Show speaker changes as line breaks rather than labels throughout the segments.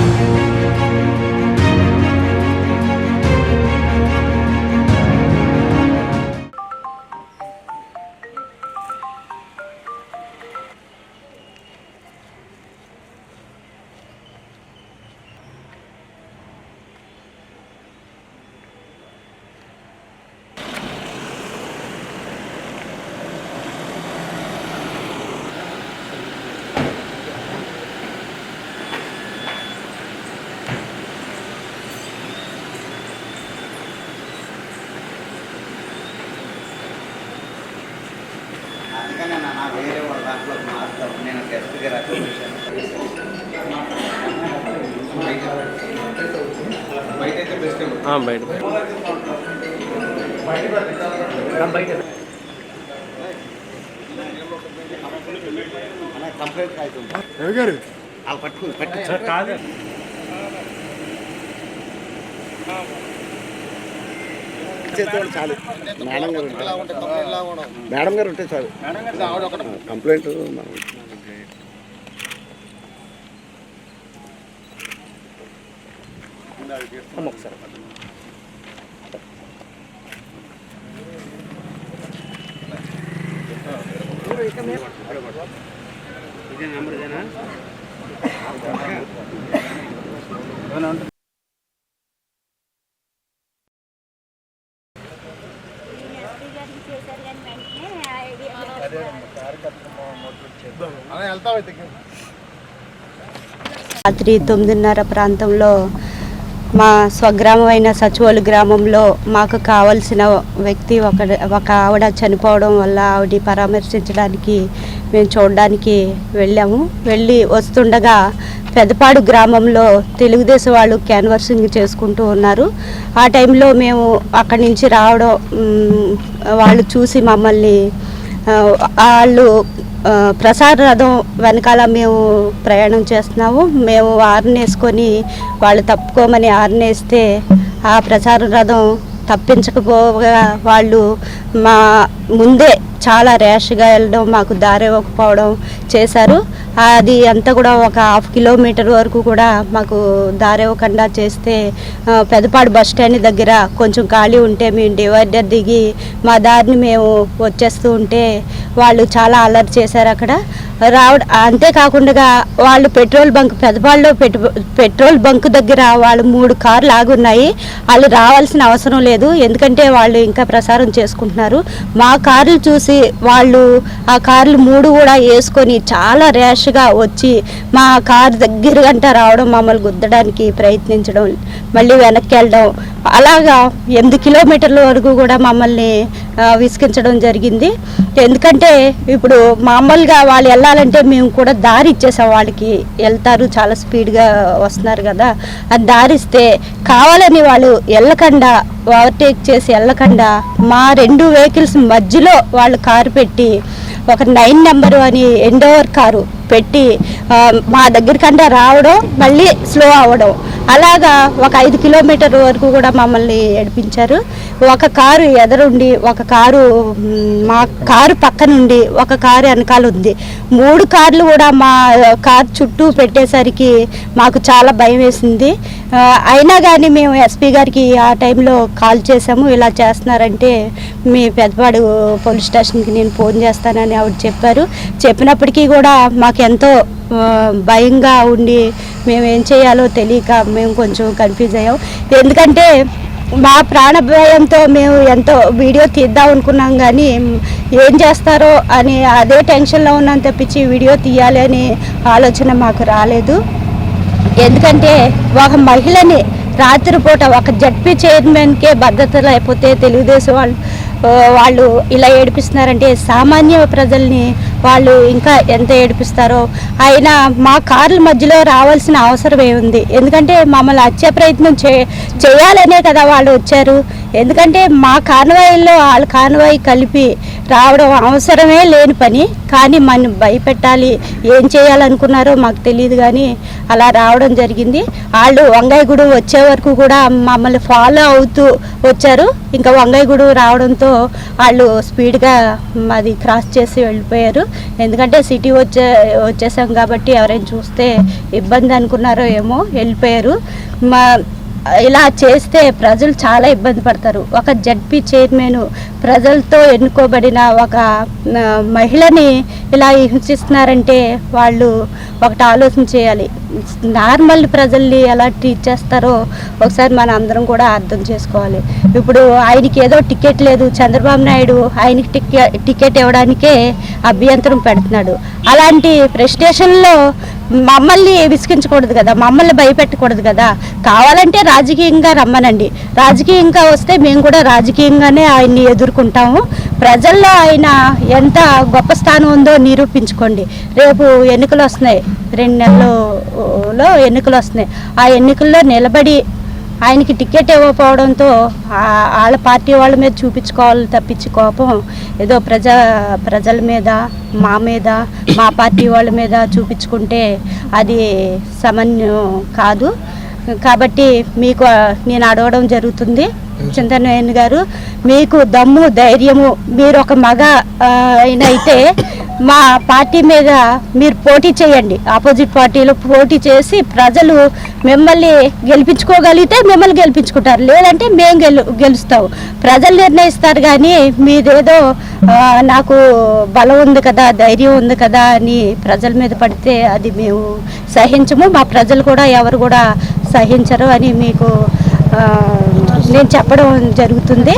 Thank you. బయట.
రవి గారు.
చాలు. మేడం గారు ఉంటే మేడం గారు ఉంటే చాలు. కంప్లైంట్ మనం
ఎస్పీ
రాత్రి తొమ్మిదిన్నర ప్రాంతంలో మా స్వగ్రామమైన సచివలు గ్రామంలో మాకు కావలసిన వ్యక్తి ఒక ఒక ఆవిడ చనిపోవడం వల్ల ఆవిడ పరామర్శించడానికి మేము చూడడానికి వెళ్ళాము. వెళ్ళి వస్తుండగా పెదపాడు గ్రామంలో తెలుగుదేశం వాళ్ళు క్యాన్వర్సింగ్ చేసుకుంటూ ఉన్నారు. ఆ టైంలో మేము అక్కడి నుంచి రావడం వాళ్ళు చూసి మమ్మల్ని వాళ్ళు ప్రసాద రథం వెనకాల మేము ప్రయాణం చేస్తున్నాము. మేము ఆరనేసుకొని వాళ్ళు తప్పుకోమని ఆరనేస్తే ఆ ప్రసాద రథం తప్పించకపోగా వాళ్ళు మా ముందే చాలా ర్యాష్గా వెళ్ళడం మాకు దారి ఇవ్వకపోవడం చేశారు. అది అంతా కూడా ఒక హాఫ్ కిలోమీటర్ వరకు కూడా మాకు దారి ఇవ్వకుండా చేస్తే ఆ, పెదపాడు బస్ స్టాండ్ దగ్గర కొంచెం ఖాళీ ఉంటే మేము డివైడర్ దిగి మా దారిని మేము వచ్చేస్తూ ఉంటే వాళ్ళు చాలా అలర్ట్ చేశారు అక్కడ. రావడం అంతేకాకుండా వాళ్ళు పెట్రోల్ బంక్ పెదపాడులో పెట్టు పెట్రోల్ బంక్ దగ్గర వాళ్ళు మూడు కార్లు ఆగున్నాయి. వాళ్ళు రావాల్సిన అవసరం లేదు. ఎందుకంటే వాళ్ళు ఇంకా ప్రసారం చేసుకుంటున్నారు. మా కార్లు చూసి వాళ్ళు ఆ కార్లు మూడు కూడా వేసుకొని చాలా ర్యాష్గా వచ్చి మా కారు దగ్గర గంట రావడం మమ్మల్ని గుద్దడానికి ప్రయత్నించడం మళ్ళీ వెనక్కి వెళ్ళడం. అలాగా ఎనిమిది కిలోమీటర్ల వరకు కూడా మమ్మల్ని విసిగించడం జరిగింది. ఎందుకంటే ఇప్పుడు మామూలుగా వాళ్ళు వెళ్ళాలంటే మేము కూడా దారి ఇచ్చేసాం. వాళ్ళకి వెళ్తారు చాలా స్పీడ్గా వస్తున్నారు కదా. అది దారిస్తే కావాలని వాళ్ళు వెళ్ళకుండా ఓవర్టేక్ చేసి వెళ్ళకుండా మా రెండు వెహికల్స్ మధ్యలో వాళ్ళు కారు పెట్టి ఒక నైన్ నెంబరు అని ఎండోవర్ కారు పెట్టి మా దగ్గరికంటే రావడం మళ్ళీ స్లో అవ్వడం. అలాగా ఒక ఐదు కిలోమీటర్ వరకు కూడా మమ్మల్ని ఏడిపించారు. ఒక కారు ఎదరుండి ఒక కారు మా కారు పక్కనుండి ఒక కారు వెనకాల ఉంది. మూడు కార్లు కూడా మా కారు చుట్టూ పెట్టేసరికి మాకు చాలా భయం వేసింది. అయినా కానీ మేము ఎస్పీ గారికి ఆ టైంలో కాల్ చేసాము ఇలా చేస్తున్నారంటే మీ పెద్దపాడు పోలీస్ స్టేషన్కి నేను ఫోన్ చేస్తానని ఆవిడ చెప్పారు. చెప్పినప్పటికీ కూడా మాకు ఎంతో భయంగా ఉండి మేము ఏం చేయాలో తెలియక మేము కొంచెం కన్ఫ్యూజ్ అయ్యాం. ఎందుకంటే మా ప్రాణ భయంతో మేము ఎంతో వీడియో తీద్దాం అనుకున్నాం కానీ ఏం చేస్తారో అని అదే టెన్షన్లో ఉన్నాం తప్పించి వీడియో తీయాలి అనే ఆలోచన మాకు రాలేదు. ఎందుకంటే ఒక మహిళని రాత్రిపూట ఒక జడ్పీ చైర్మన్కే భద్రత లేకపోతే తెలుగుదేశం వాళ్ళు వాళ్ళు ఇలా ఏడిపిస్తున్నారంటే సామాన్య ప్రజల్ని వాళ్ళు ఇంకా ఎంత ఏడిపిస్తారో. అయినా మా కార్ల మధ్యలో రావాల్సిన అవసరం ఏముంది ఎందుకంటే మమ్మల్ని హత్య ప్రయత్నం చే చేయాలనే కదా వాళ్ళు వచ్చారు. ఎందుకంటే మా కాన్వాయిల్లో వాళ్ళ కాన్వాయి కలిపి రావడం అవసరమే లేని పని. కానీ మన భయపెట్టాలి. ఏం చేయాలనుకున్నారో మాకు తెలియదు కానీ అలా రావడం జరిగింది. వాళ్ళు వంగాయగూడు వచ్చే వరకు కూడా మమ్మల్ని ఫాలో అవుతూ వచ్చారు. ఇంకా వంగాయగూడు రావడంతో వాళ్ళు స్పీడ్గా మాది క్రాస్ చేసి వెళ్ళిపోయారు. ఎందుకంటే సిటీ వచ్చే వచ్చేసాం కాబట్టి ఎవరైనా చూస్తే ఇబ్బంది అనుకున్నారో ఏమో వెళ్ళిపోయారు. మా ఇలా చేస్తే ప్రజలు చాలా ఇబ్బంది పడతారు. ఒక జడ్పీ చైర్మన్ ప్రజలతో ఎన్నుకోబడిన ఒక మహిళని ఇలా హింసిస్తున్నారంటే వాళ్ళు ఒకటి ఆలోచన చేయాలి. నార్మల్ ప్రజల్ని ఎలా ట్రీట్ చేస్తారో ఒకసారి మన అందరం కూడా అర్థం చేసుకోవాలి. ఇప్పుడు ఆయనకి ఏదో టికెట్ లేదు. చంద్రబాబు నాయుడు ఆయనకి టికెట్ టికెట్ ఇవ్వడానికే అభ్యంతరం పెడుతున్నాడు. అలాంటి ప్రెస్టేషన్లో మమ్మల్ని విసిగించకూడదు కదా మమ్మల్ని భయపెట్టకూడదు కదా. కావాలంటే రాజకీయంగా రమ్మనండి. రాజకీయంగా వస్తే మేము కూడా రాజకీయంగానే ఆయన్ని ఎదుర్కొంటాము. ప్రజల్లో ఆయన ఎంత గొప్ప స్థానం ఉందో నిరూపించుకోండి. రేపు ఎన్నికలు వస్తున్నాయి. రెండు నెలలలో ఎన్నికలు వస్తున్నాయి. ఆ ఎన్నికల్లో నిలబడి ఆయనకి టికెట్ ఇవ్వకపోవడంతో వాళ్ళ పార్టీ వాళ్ళ మీద చూపించుకోవాలి తప్పించి కోపం ఏదో ప్రజా ప్రజల మీద మా మీద మా పార్టీ వాళ్ళ మీద చూపించుకుంటే అది సమన్యం కాదు. కాబట్టి మీకు నేను అడగడం జరుగుతుంది. చింతనయన్ గారు మీకు దమ్ము ధైర్యము మీరు ఒక మగ ఆ, ఆయన అయితే మా పార్టీ మీద మీరు పోటీ చేయండి. ఆపోజిట్ పార్టీలో పోటీ చేసి ప్రజలు మిమ్మల్ని గెలిపించుకోగలిగితే మిమ్మల్ని గెలిపించుకుంటారు. లేదంటే మేము గెలు గెలుస్తాం. ప్రజలు నిర్ణయిస్తారు కానీ మీదేదో నాకు బలం ఉంది కదా ధైర్యం ఉంది కదా అని ప్రజల మీద పడితే అది మేము సహించము. మా ప్రజలు కూడా ఎవరు కూడా సహించరు అని మీకు నేను చెప్పడం జరుగుతుంది.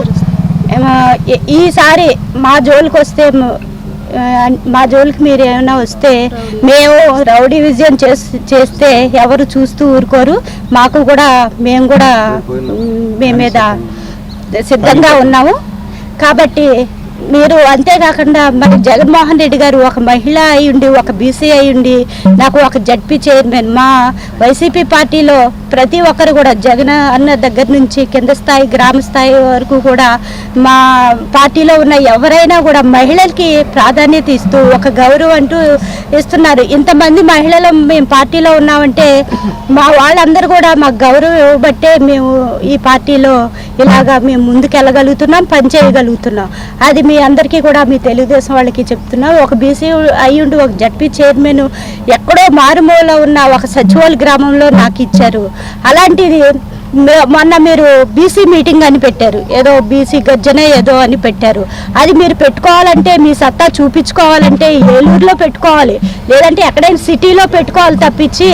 ఈసారి మా జోలికి వస్తే మ- జోలికి మీరు ఏమైనా వస్తే మేము రౌడీ విజయం చేస్తే ఎవరు చూస్తూ ఊరుకోరు. మాకు కూడా మేము కూడా మీ మీద సిద్ధంగా ఉన్నాము. కాబట్టి మీరు అంతేకాకుండా మరి జగన్మోహన్ రెడ్డి గారు ఒక మహిళ అయి ఉండి ఒక బీసీ అయి ఉండి నాకు ఒక జడ్పీ చైర్మన్ మా వైసీపీ పార్టీలో ప్రతి ఒక్కరు కూడా జగన్ అన్న దగ్గర నుంచి కింద స్థాయి గ్రామ స్థాయి వరకు కూడా మా పార్టీలో ఉన్న ఎవరైనా కూడా మహిళలకి ప్రాధాన్యత ఇస్తూ ఒక గౌరవం అంటూ ఇస్తున్నారు. ఇంతమంది మహిళలు మేము పార్టీలో ఉన్నామంటే మా వాళ్ళందరూ కూడా మాకు గౌరవం ఇవ్వబట్టే మేము ఈ పార్టీలో ఇలాగా మేము ముందుకెళ్ళగలుగుతున్నాం పనిచేయగలుగుతున్నాం. అది మీ అందరికీ కూడా మీ తెలుగుదేశం వాళ్ళకి చెప్తున్నా ఒక బీసీ అయ్యుండి ఒక జడ్పీ చైర్మన్ ఎక్కడో మారుమూల ఉన్న ఒక సచివాల గ్రామంలో నాకు ఇచ్చారు. అలాంటిది మొన్న మీరు బీసీ మీటింగ్ అని పెట్టారు. ఏదో బీసీ గర్జన ఏదో అని పెట్టారు. అది మీరు పెట్టుకోవాలంటే మీ సత్తా చూపించుకోవాలంటే ఏలూరులో పెట్టుకోవాలి. లేదంటే ఎక్కడైనా సిటీలో పెట్టుకోవాలి తప్పించి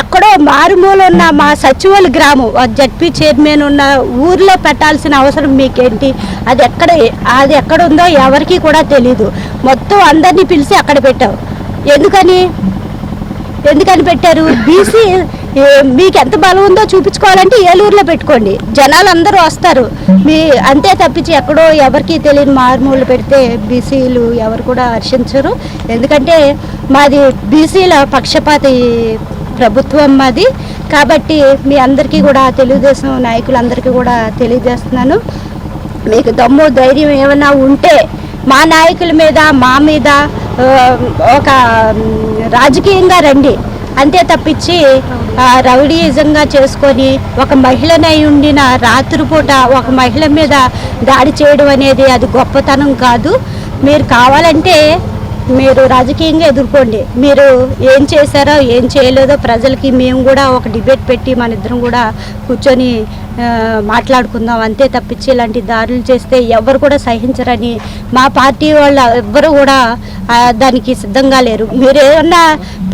ఎక్కడో మారుమూల ఉన్న మా సచివాల గ్రామం జడ్పీ చైర్మన్ ఉన్న ఊర్లో పెట్టాల్సిన అవసరం మీకేంటి? అది ఎక్కడ అది ఎక్కడ ఉందో ఎవరికి కూడా తెలీదు. మొత్తం అందరినీ పిలిచి అక్కడ పెట్టావు ఎందుకని? ఎందుకని పెట్టారు? బీసీ మీకు ఎంత బలం ఉందో చూపించుకోవాలంటే ఏలూరులో పెట్టుకోండి. జనాలు అందరూ వస్తారు. మీ అంతే తప్పించి ఎక్కడో ఎవరికి తెలియని మారుమూలు పెడితే బీసీలు ఎవరు కూడా హర్షించరు. ఎందుకంటే మాది బీసీల పక్షపాతి ప్రభుత్వం మాది. కాబట్టి మీ అందరికీ కూడా తెలుగుదేశం నాయకులందరికీ కూడా తెలియజేస్తున్నాను. మీకు దమ్ము ధైర్యం ఏమైనా ఉంటే మా నాయకుల మీద మా మీద ఒక రాజకీయంగా రండి. అంతే తప్పించి రౌడీయిజంగా చేసుకొని ఒక మహిళనై ఉండిన రాత్రిపూట ఒక మహిళ మీద దాడి చేయడం అనేది అది గొప్పతనం కాదు. మీరు కావాలంటే మీరు రాజకీయంగా ఎదుర్కోండి. మీరు ఏం చేశారో ఏం చేయలేదో ప్రజలకి మేము కూడా ఒక డిబేట్ పెట్టి మన ఇద్దరం కూడా కూర్చొని మాట్లాడుకుందాం. అంతే తప్పించి ఇలాంటి దారులు చేస్తే ఎవరు కూడా సహించరని మా పార్టీ వాళ్ళు ఎవ్వరు కూడా దానికి సిద్ధంగా లేరు. మీరు ఏమన్నా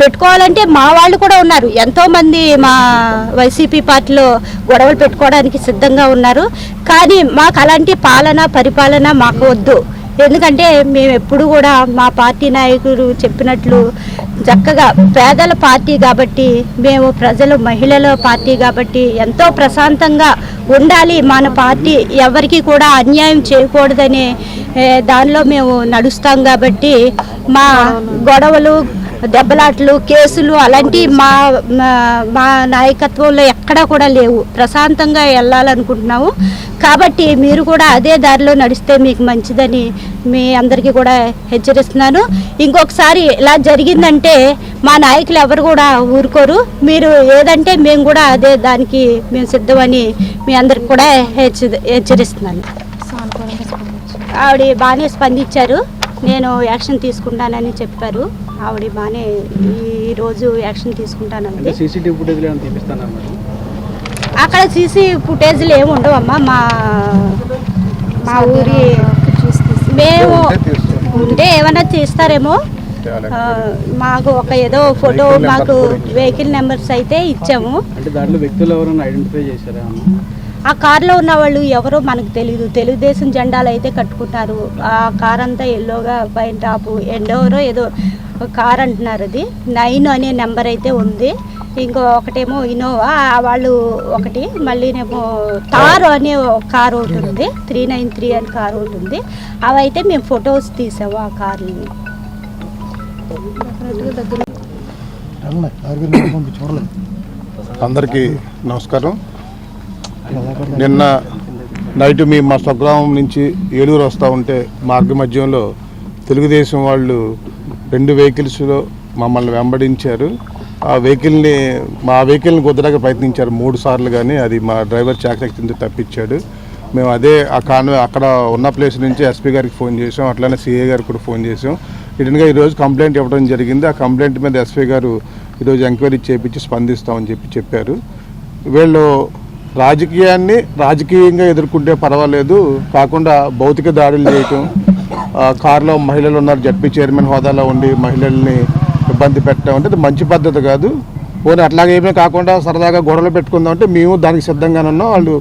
పెట్టుకోవాలంటే మా వాళ్ళు కూడా ఉన్నారు. ఎంతోమంది మా వైసీపీ పార్టీలో గొడవలు పెట్టుకోవడానికి సిద్ధంగా ఉన్నారు. కానీ మాకు అలాంటి పాలన పరిపాలన మాకు వద్దు. ఎందుకంటే మేము ఎప్పుడు కూడా మా పార్టీ నాయకులు చెప్పినట్లు చక్కగా పేదల పార్టీ కాబట్టి మేము ప్రజలు మహిళల పార్టీ కాబట్టి ఎంతో ప్రశాంతంగా ఉండాలి. మన పార్టీ ఎవరికి కూడా అన్యాయం చేయకూడదనే దానిలో మేము నడుస్తాం కాబట్టి మా గొడవలు దెబ్బలాట్లు కేసులు అలాంటి మా మా- నాయకత్వంలో ఎక్కడా కూడా లేవు. ప్రశాంతంగా వెళ్ళాలనుకుంటున్నాము. కాబట్టి మీరు కూడా అదే దారిలో నడిస్తే మీకు మంచిదని మీ అందరికీ కూడా హెచ్చరిస్తున్నాను. ఇంకొకసారి ఇలా జరిగిందంటే మా నాయకులు ఎవరు కూడా ఊరుకోరు. మీరు ఏదంటే మేము కూడా అదే దానికి మేము సిద్ధమని మీ అందరికి కూడా హెచ్చ హెచ్చరిస్తున్నాను. ఆవిడ బాగానే స్పందించారు. నేను యాక్షన్ తీసుకుంటానని చెప్పారు. ఆవిడ బాగానే ఈరోజు యాక్షన్ తీసుకుంటానంది.
అంటే సీసీటీవీ ఏమైనా
అక్కడ సీసీ ఫుటేజ్లు ఏమి ఉండవమ్మా మా మా ఊరి మేము ఉంటే ఏమైనా తీస్తారేమో. మాకు ఒక ఏదో ఫోటో మాకు వెహికల్ నెంబర్స్ అయితే ఇచ్చాము. ఆ కార్లో ఉన్న వాళ్ళు ఎవరో మనకు తెలియదు తెలుగుదేశం జెండాలు అయితే కట్టుకుంటారు. ఆ కార్ అంతా ఎల్లోగా పైన టాపు ఎండోరో ఏదో కార్ అంటున్నారు అది. నైన్ అనే నెంబర్ అయితే ఉంది. ఇంకో ఒకటేమో ఇనోవా వాళ్ళు ఒకటి మళ్ళీనేమో తారు అనే కార్ ఒకటి ఉంది. త్రీ నైన్ త్రీ అని కార్ ఒకటి ఉంది. అవి అయితే మేము ఫొటోస్ తీసాము ఆ కార్ని.
అందరికీ నమస్కారం. నిన్న నైట్ మీ మా స్వగ్రామం నుంచి ఏలూరు వస్తూ ఉంటే మార్గ మధ్యంలో తెలుగుదేశం వాళ్ళు రెండు వెహికల్స్లో మమ్మల్ని వెంబడించారు. ఆ వెహికల్ని మా వెహికల్ని కుదరగా ప్రయత్నించారు. మూడు సార్లు కానీ అది మా డ్రైవర్ చాకచక్యంతో తప్పించాడు. మేము అదే ఆ కాన్వే అక్కడ ఉన్న ప్లేస్ నుంచి ఎస్పీ గారికి ఫోన్ చేసాం. అట్లానే సిఏ గారికి కూడా ఫోన్ చేసాం. రిటర్న్గా ఈరోజు కంప్లైంట్ ఇవ్వడం జరిగింది. ఆ కంప్లైంట్ మీద ఎస్పీ గారు ఈరోజు ఎంక్వైరీ చేపించి స్పందిస్తామని చెప్పి చెప్పారు. వీళ్ళు రాజకీయాన్ని రాజకీయంగా ఎదుర్కొంటే పర్వాలేదు. కాకుండా భౌతిక దాడులు చేయటం కారులో మహిళలు ఉన్నారు. జడ్పీ చైర్మన్ హోదాలో ఉండి మహిళల్ని ఇబ్బంది పెట్టడం అంటే అది మంచి పద్ధతి కాదు. పోనీ అట్లాగేమీ కాకుండా సరదాగా గొడవలు పెట్టుకుందాం అంటే మేము దానికి సిద్ధంగానే ఉన్నాం. వాళ్ళు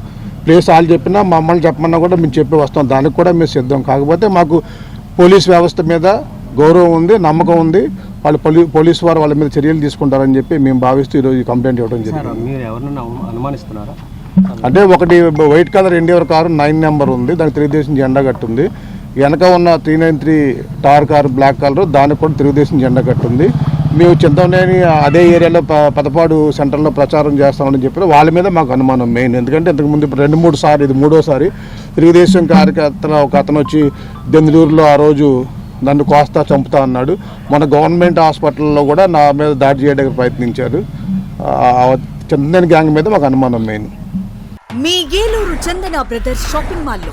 ప్లేస్ వాళ్ళు చెప్పినా మమ్మల్ని చెప్పమన్నా కూడా మేము చెప్పి వస్తాం. దానికి కూడా మేము సిద్ధం. కాకపోతే మాకు పోలీస్ వ్యవస్థ మీద గౌరవం ఉంది నమ్మకం ఉంది. వాళ్ళు పోలీ పోలీసు వారు వాళ్ళ మీద చర్యలు తీసుకుంటారని చెప్పి మేము భావిస్తూ ఈరోజు కంప్లైంట్ ఇవ్వడం జరిగింది. అంటే ఒకటి white colour NTR car nine number ఉంది. దానికి తెలుగుదేశం జెండా కట్టుంది. వెనక ఉన్న త్రీ నైన్ త్రీ టార్ కార్ బ్లాక్ కలర్ దానికి కూడా తెలుగుదేశం జెండా కట్టుంది. మేము చింతమనేని అదే ఏరియాలో ప- పదపాడు సెంటర్లో ప్రచారం చేస్తామని చెప్పి వాళ్ళ మీద మాకు అనుమానం మెయిన్. ఎందుకంటే ఇంతకుముందు ఇప్పుడు రెండు మూడు సార్లు ఇది మూడోసారి తెలుగుదేశం కార్యకర్తల ఒక అతను వచ్చి దెందులూరులో ఆ రోజు నన్ను కోస్తా చంపుతా అన్నాడు. మన గవర్నమెంట్ హాస్పిటల్లో కూడా నా మీద దాడి చేయడానికి ప్రయత్నించారు. ఆ గ్యాంగ్ మీద మాకు అనుమానం మెయిన్.
మీ ఏలూరు చందన బ్రదర్స్ షాపింగ్ మాల్లో